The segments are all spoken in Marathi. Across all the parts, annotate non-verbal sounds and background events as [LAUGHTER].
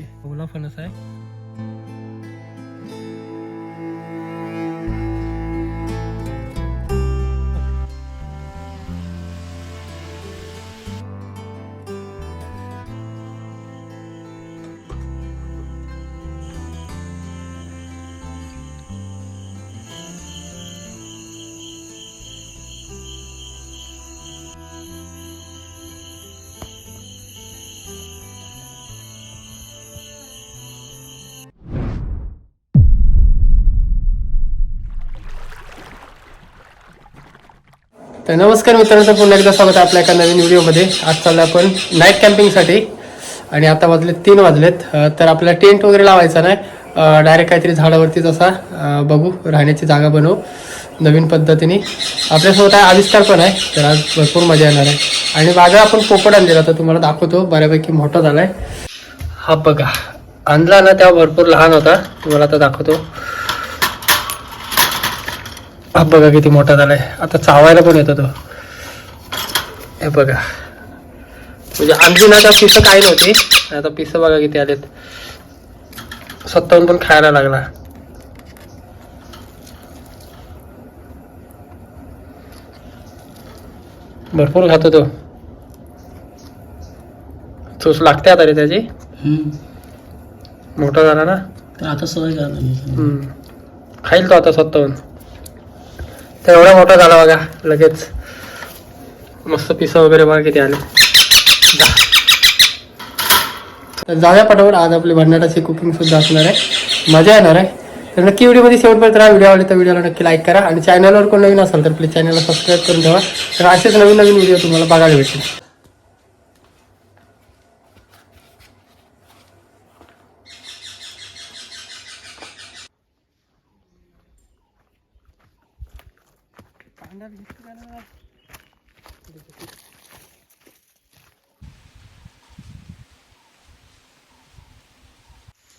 ओके. ओला फणस आहे. तर नमस्कार मित्रांनो पुन्हा एकदा स्वागत आहे आपल्या एका नवीन व्हिडिओमध्ये. आज चाललं आपण नाईट कॅम्पिंगसाठी आणि आता वाजले तीन वाजलेत. तर आपल्याला टेंट वगैरे लावायचा नाही. डायरेक्ट काहीतरी झाडावरतीच असा बघू राहण्याची जागा बनवू नवीन पद्धतीने. आपल्यासोबत आहे आविष्कार पण आहे तर आज भरपूर मजा येणार आहे. आणि माझा आपण पोपट आणलेला तर तुम्हाला दाखवतो. बऱ्यापैकी मोठा झाला आहे हा बघा आणला ना तेव्हा भरपूर लहान होता. तुम्हाला आता दाखवतो. हा बघा किती मोठा झालाय. आता चावायला पण येतो तो. हे बघा. म्हणजे आणखी ना त्या पिसं काही नव्हती आता पिसं बघा किती आलेत. स्वतःहून पण खायला लागला. भरपूर खातो तो. चोच लागते आता रे त्याची. मोठा झाला ना? आता सवय झाली. खाईल तो आता स्वतःहून. एवढा मोठा झाला बघा लगेच. मस्त पिसा वगैरे बघा किती आले. तर जाऊया पटापट आज आपली भन्नाटाची कुकिंग सुद्धा असणार आहे. मजा येणार आहे. तर नक्की व्हिडिओमध्ये शेवटपर्यंत राहा व्हिडिओ आवडले तर व्हिडिओला नक्की लाईक करा. आणि चॅनलवर कोण नवीन असाल तर प्लीज चॅनलला सबस्क्राईब करून ठेवा. तर असेच नवीन नवीन व्हिडिओ तुम्हाला बघायला भेटेल.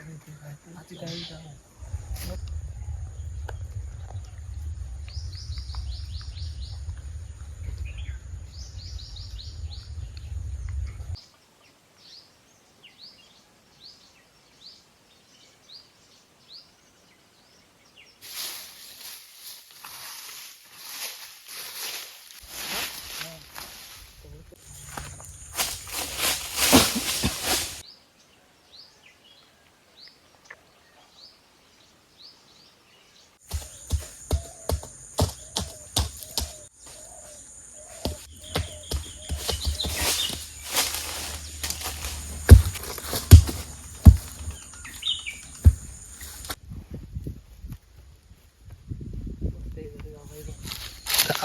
आणि वाटतं काय ते- काय काही काय.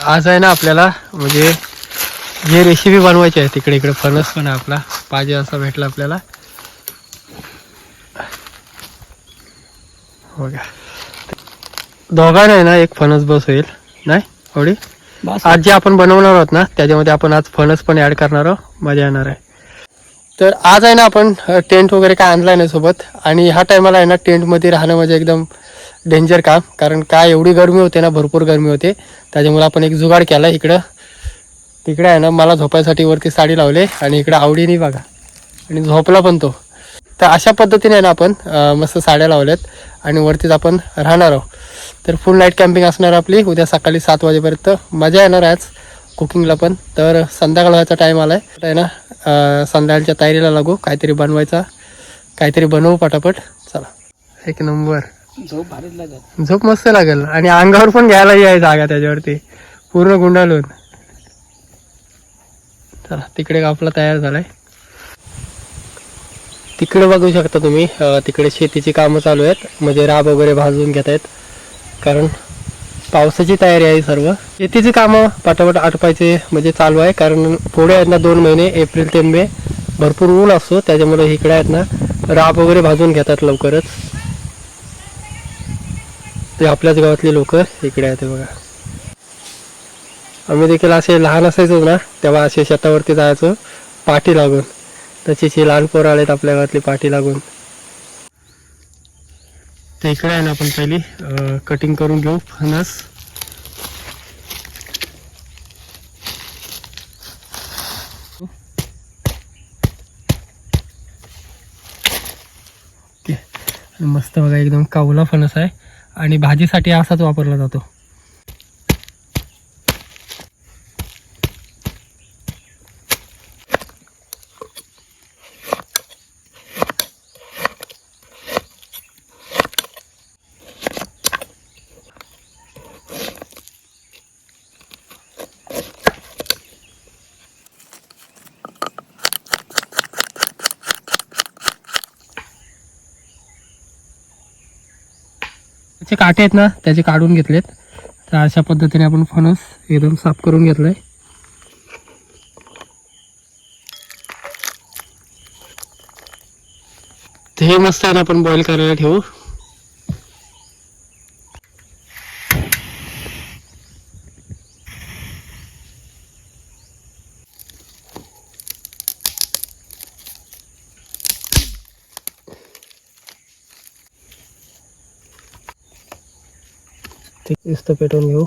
आज आहे ना आपल्याला म्हणजे जे रेसिपी बनवायची आहे तिकडे इकडे फणस पण आहे आपला पाहिजे असा भेटला आपल्याला. हो का? दोघांना आहे ना एक फणस बस होईल. नाही? आवडी आज जे आपण बनवणार आहोत ना त्याच्यामध्ये आपण आज फणस पण ऍड करणार आहोत. मजा येणार आहे. तर आज आहे ना आपण टेंट वगैरे काय आणलाय ना सोबत. आणि ह्या टायमाला आहे ना टेंटमध्ये राहणं म्हणजे एकदम डेंजर काम कारण काय एवढी गरमी होते ना भरपूर गरमी होते. त्याच्यामुळे आपण एक जुगाड केला इकडं. तिकडे आहे ना मला झोपायसाठी वरती साडी लावले आणि इकडं आवडीने बघा. आणि झोपला पण तो. तर अशा पद्धतीने आहे ना आपण मस्त साड्या लावल्यात आणि वरतीच आपण राहणार आहोत. तर फुल नाईट कॅम्पिंग असणार आपली. उद्या सकाळी सात वाजेपर्यंत मजा येणार आज. कुकिंगला पण. तर संध्याकाळ व्हायचा टाईम आला आहे आहे ना संध्याकाळच्या तयारीला लागू. काहीतरी बनवायचा. काहीतरी बनवू पटापट. चला. एक नंबर. झोप भारीच लागेल. झोप मस्त लागेल. आणि अंगावर पण घ्यायला आहे जागा त्याच्यावरती. पूर्ण गुंडाळून. चला तिकडे आपला तयार झालाय. तिकडे बघू शकता तुम्ही तिकडे शेतीची कामं चालू आहेत. म्हणजे राब वगैरे भाजून घेत आहेत. कारण पावसाची तयारी आहे सर्व. शेतीची कामं पटापट आटपायचे म्हणजे चालू आहे. कारण पुढे आहेत ना दोन महिने एप्रिल ते मे. भरपूर ऊन असतो त्याच्यामुळे इकडे आहेत ना राब वगैरे भाजून घेतात लवकरच. ते आपल्याच गावातले लोक इकडे आहेत बघा. आम्ही देखील असे लहान असायचो ना तेव्हा असे शेतावरती जायचो पाठी लागून. तशीच लहान पोरं आलेत आपल्या गावातली पाठी लागून. तर इकडे आहे ना आपण पहिली कटिंग करून घेऊ फणस. मस्त बघा एकदम कावला फणस आहे. आणि भाजीसाठी असाच वापरला जातो. जे काटे आहेत ना त्याचे काढून घेतलेत. तर अशा पद्धतीने आपण फणस एकदम साफ करून घेतलंय. आहे हे मस्त आहे ना आपण बॉईल करायला ठेवू. ते नुसतं पेटवून घेऊ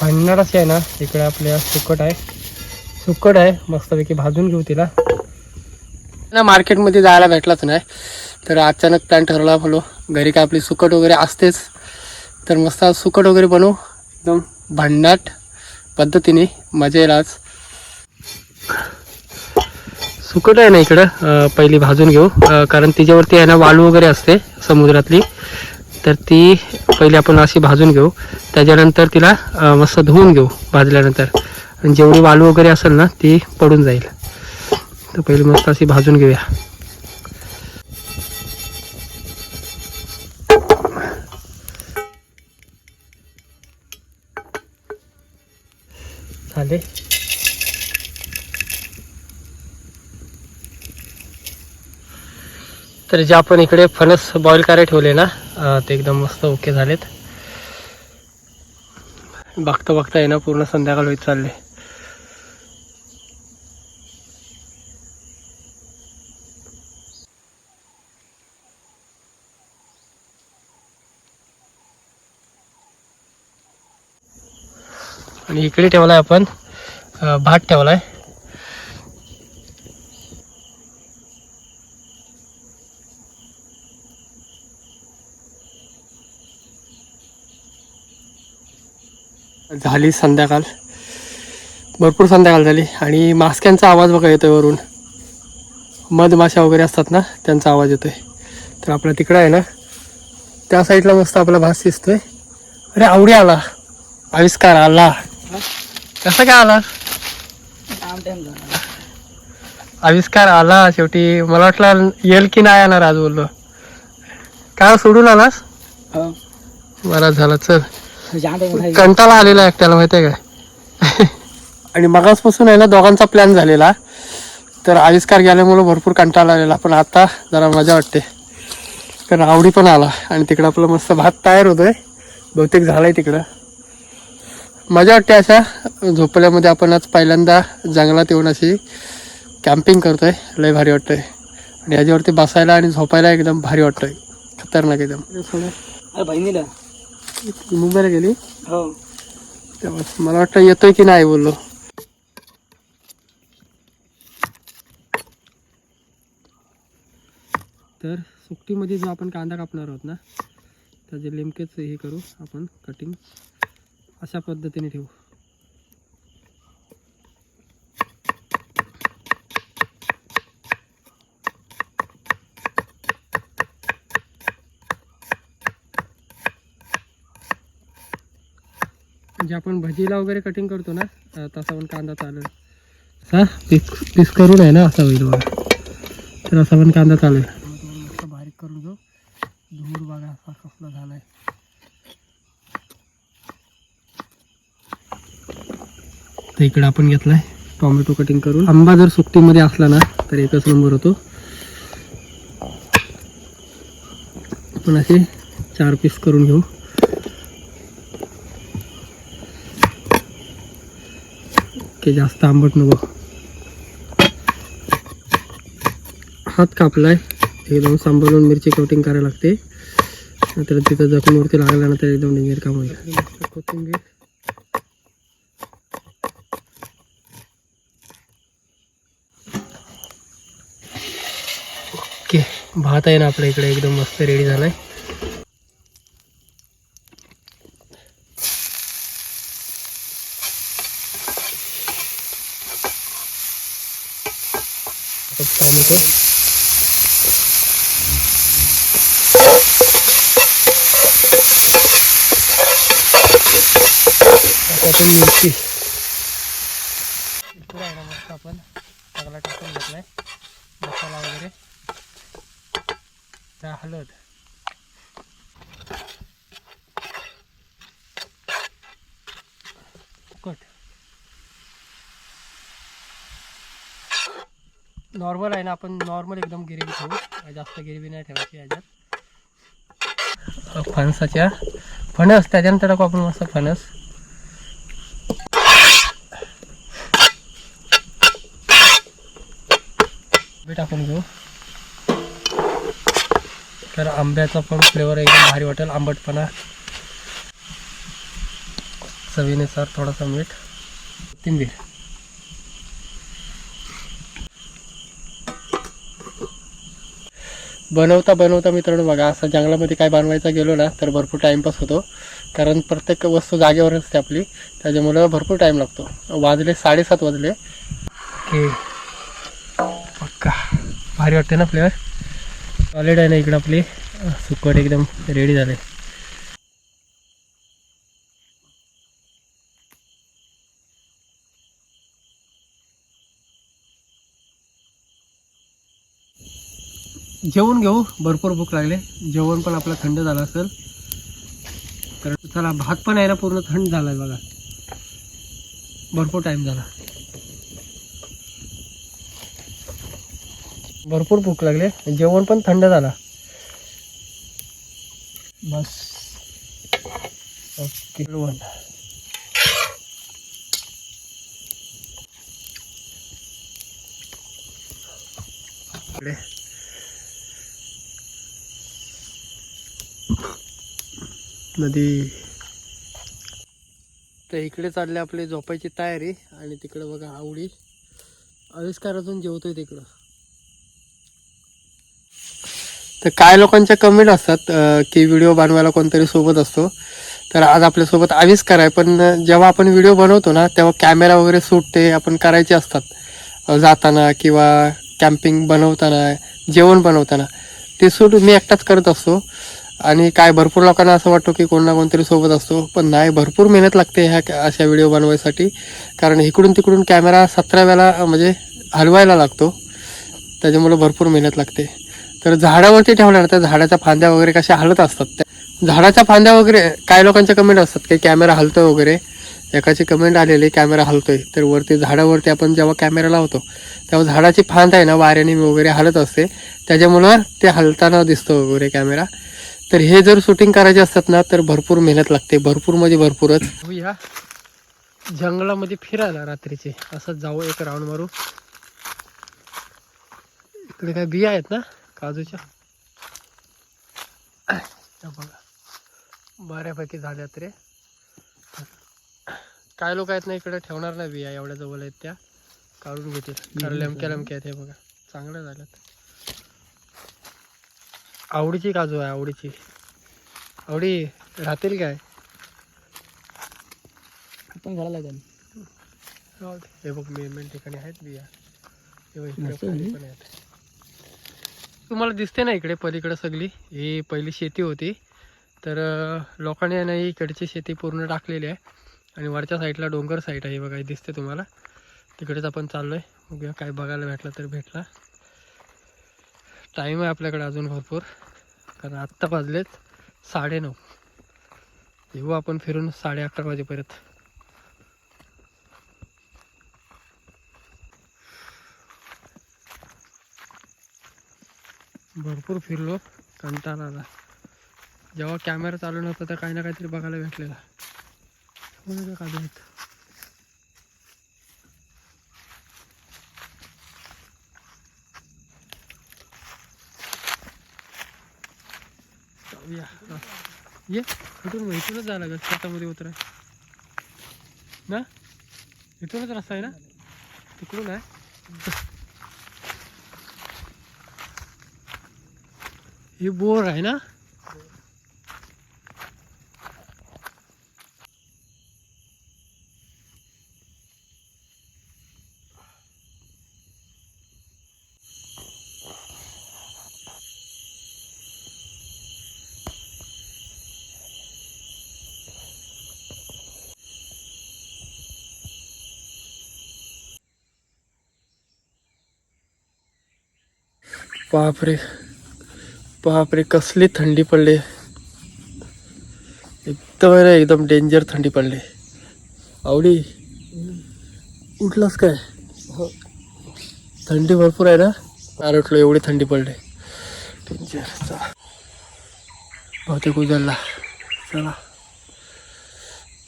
भांडणारच आहे ना इकडे आपल्या सुकट आहे. सुकट आहे मस्तपैकी भाजून घेऊ तिला. ना मार्केटमध्ये जायला भेटलाच नाही. तर अचानक प्लॅन ठरवला बोलो. घरी काय आपली सुकट वगैरे असतेच. तर मस्त सुकट वगैरे बनवू. एकदम भन्नाट पद्धतीने मजा येईल आज. सुकट आहे ना इकडं. पहिली भाजून घेऊ. कारण तिच्यावरती आहे ना वाळू वगैरे असते समुद्रातली. तर ती पहिली आपण अशी भाजून घेऊ. त्याच्यानंतर तिला मस्त धुवून घेऊ भाजल्यानंतर. आणि जेवढी वाळू वगैरे असेल ना ती पडून जाईल. तर पहिली मस्त अशी भाजून घेऊया. झाले. तर जे आपण इकडे फणस बॉईल करायला ठेवले ना ते एकदम मस्त ओके झालेत. बघता बघता येणं पूर्ण संध्याकाळ होत चालले आणि इकडे ठेवलाय आपण भात भात ठेवलाय. झाली संध्याकाळ. भरपूर संध्याकाळ झाली. आणि मास्क्यांचा आवाज बघा येतोय वरून. मधमाशा वगैरे असतात ना त्यांचा आवाज येतोय. तर आपला तिकडं आहे ना त्या साईडला मस्त आपला भास दिसतोय अरे आवडी आला. आविष्कार आला. कसा काय आला? आविष्कार आला शेवटी. मला वाटलं येईल की नाही येणार आज बोललो. काय सोडून आलास? बरा झाला चल. कंटाळा आलेला एकट्याला माहितीये काय? [LAUGHS] आणि मगासपासून आहे ना दोघांचा प्लॅन झालेला. तर आविष्कार गेल्यामुळे भरपूर कंटाळा आलेला. पण आता जरा मजा वाटते. कारण आवडी पण आला. आणि तिकडं आपलं मस्त भात तयार होतोय. बहुतेक झालाय तिकडं. मजा वाटते अशा झोपल्यामध्ये. आपण आज पहिल्यांदा जंगलात येऊन अशी कॅम्पिंग करतोय. लय भारी वाटतंय. आणि याच्यावरती बसायला आणि झोपायला एकदम भारी वाटतंय. खतरनाक एकदम. बहिणीला. मुंबईला गेली? हो. तेव्हा मला वाटतं येतोय की नाही बोललो. तर सुकटीमध्ये जो आपण कांदा कापणार आहोत ना त्याचे लिमकेच हे करू आपण कटिंग अशा पद्धतीने ठेवू. म्हणजे आपण भजीला वगैरे कटिंग करतो ना तसा पण कांदा चालेल. असा पीस पीस करून आहे ना असा होईल बघा. तर असा पण कांदा चालेल. तर इकडे आपण घेतलाय. टोमॅटो कटिंग करून. आंबा जर सुकटीमध्ये असला ना तर एकच नंबर होतो. आपण असे चार पीस करून घेऊ. की जास्त आंबट नको. हात कापलाय. एकदम सांभाळून मिरची कोटिंग करायला लागते. नंतर तिथं जखमवरती लागल्यानंतर एकदम डेंजर काम होईल कोथिंबीर. ओके भात आहे ना आपल्या इकडे एकदम मस्त रेडी झालाय. आता टोमॅटो. नॉर्मल आहे ना आपण नॉर्मल एकदम गिरवी ठेवू जास्त गिरवी नाही ठेवायची याच्यात. फणसाच्या फणस त्याच्यानंतर टाकू आपण मस्त फणस. टाकून घेऊ. तर आंब्याचा पण फ्लेवर एकदम भारी वाटेल आंबटपणा. चवीनुसार थोडासा मीठ. कोथिंबीर. बनवता बनवता मित्रांनो बघा असं जंगलामध्ये काय बनवायचा गेलो ना तर भरपूर टाईमपास होतो. कारण प्रत्येक वस्तू जागेवर असते आपली. त्याच्यामुळं भरपूर टाईम लागतो. वाजले साडेसात वाजले. ओके. पक्का. भारी वाटते ना फ्लेवर सॉलिड आहे ना इकडं आपली. सुकट एकदम रेडी झाले. जेवण घेऊ. भरपूर भूक लागले. जेवण पण आपलं थंड झालं असेल. तर चला भात पण आहे ना पूर्ण थंड झालाय बघा. भरपूर टाइम झाला. भरपूर भूक लागले. जेवण पण थंड झाला. बस. ओके. वन इकडे. नदी. तर इकडे चालले आपली झोपायची तयारी आणि तिकडे बघा आवडी. आविष्कार अजून जेवतोय तिकडं. तर काय लोकांच्या कमेंट असतात की व्हिडिओ बनवायला कोणतरी सोबत असतो. तर आज आपल्यासोबत आविष्कार आहे पण जेव्हा आपण व्हिडिओ बनवतो ना तेव्हा कॅमेरा वगैरे सुटते आपण करायचे असतात. जाताना किंवा कॅम्पिंग बनवताना जेवण बनवताना. ते सूट मी एकटाच करत असतो. आणि काय भरपूर लोकांना असं वाटतो की कोण ना कोणतरी सोबत असतो पण नाही भरपूर मेहनत लागते ह्या अशा व्हिडिओ बनवायसाठी. कारण इकडून तिकडून कॅमेरा सतरा वेळा म्हणजे हलवायला लागतो. त्याच्यामुळं भरपूर मेहनत लागते. तर झाडावरती ठेवल्यानंतर झाडाच्या फांद्या वगैरे कशा हलत असतात त्या झाडाच्या फांद्या वगैरे काय लोकांच्या कमेंट असतात की कॅमेरा हलतोय वगैरे. एकाची कमेंट आलेली कॅमेरा हलतोय. तर वरती झाडावरती आपण जेव्हा कॅमेरा लावतो तेव्हा झाडाची फांद आहे ना वाऱ्याने वगैरे हलत असते. त्याच्यामुळं ते हलताना दिसतो वगैरे कॅमेरा. तर हे जर शूटिंग करायचे असतात ना तर भरपूर मेहनत लागते. भरपूर म्हणजे भरपूरच. जंगलामध्ये फिरायला रात्रीचे. असंच जाऊ एक राऊंड मारू. इकडे काय बिया आहेत ना काजूच्या? बघा. बऱ्यापैकी झाल्यात रे. काय लोक आहेत ना इकडे ठेवणार नाही बिया. एवढ्या जवळ आहेत त्या. काढून घेतील. लमक्या लमक्या आहेत हे बघा. चांगल्या झाल्यात. आवडीची काजू आहे आवडीची. आवडी राहतील काय? आपण घालायला लागेल. हे बघ मेन मेन ठिकाणी आहेत बिया. आहे. पण तुम्हाला दिसते ना इकडे पलीकडे सगळी. ही पहिली शेती होती. तर लोकांनी आहे ना इकडची शेती पूर्ण टाकलेली आहे. आणि वरच्या साईडला डोंगर साईड आहे बघा दिसते तुम्हाला. तिकडेच आपण चाललोय. बघूया काय बघायला भेटलं तर भेटला. टाईम आहे आपल्याकडे अजून भरपूर. कारण आत्ता वाजलेत साडेनऊ येऊ आपण फिरून साडे अकरा वाजेपर्यंत. भरपूर फिरलो कंटाळा आला जेव्हा कॅमेरा चालू नव्हता तर काही ना काहीतरी बघायला भेटलेला. काढून या ये इथून इथूनच जायला लागेल शेतामध्ये उतराय. ना? इथूनच रस्ता आहे ना? तिकडून आहे? हे बोर आहे ना? बापरे. बापरे कसली थंडी पडली. एकदम आहे ना एकदम डेंजर थंडी पडली. आवडी उठलास काय? हो. थंडी भरपूर आहे ना? उठलो एवढी थंडी पडली. डेंजर चला. बहुतेक उजळला. चला.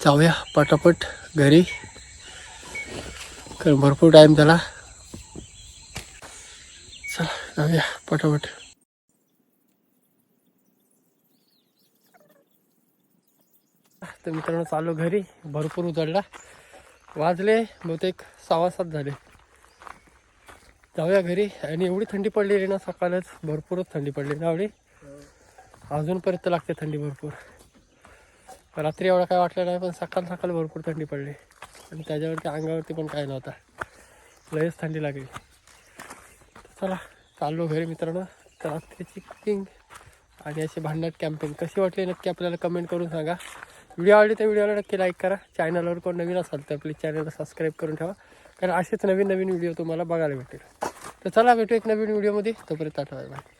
जाऊया पटापट घरी. कारण भरपूर टाईम झाला. जाऊया पटापट तर मित्रांनो चालू घरी. भरपूर उजळला. वाजले बहुतेक सहा सात झाले. जाऊया घरी. आणि एवढी थंडी पडलेली ना सकाळच. भरपूरच थंडी पडली ना एवढी अजूनपर्यंत लागते थंडी भरपूर. रात्री एवढं काय वाटलं नाही पण सकाळ सकाळ भरपूर थंडी पडली. आणि त्याच्यावरती अंगावरती पण काय नव्हता. लयच थंडी लागली. चला. चाललो घरी मित्रांनो. तर रात्रीची कुकिंग आणि अशी भांडण कॅम्पिंग कशी वाटली नक्की आपल्याला कमेंट करून सांगा. व्हिडिओ आवडली तर व्हिडिओला नक्की लाईक करा. चॅनलवर कोण नवीन असाल तर प्लीज चॅनलला सबस्क्राईब करून ठेवा. कारण असेच नवीन नवीन व्हिडिओ तुम्हाला बघायला भेटेल. तर चला भेटू एक नवीन व्हिडिओमध्ये. तोपर्यंत आठवा बाय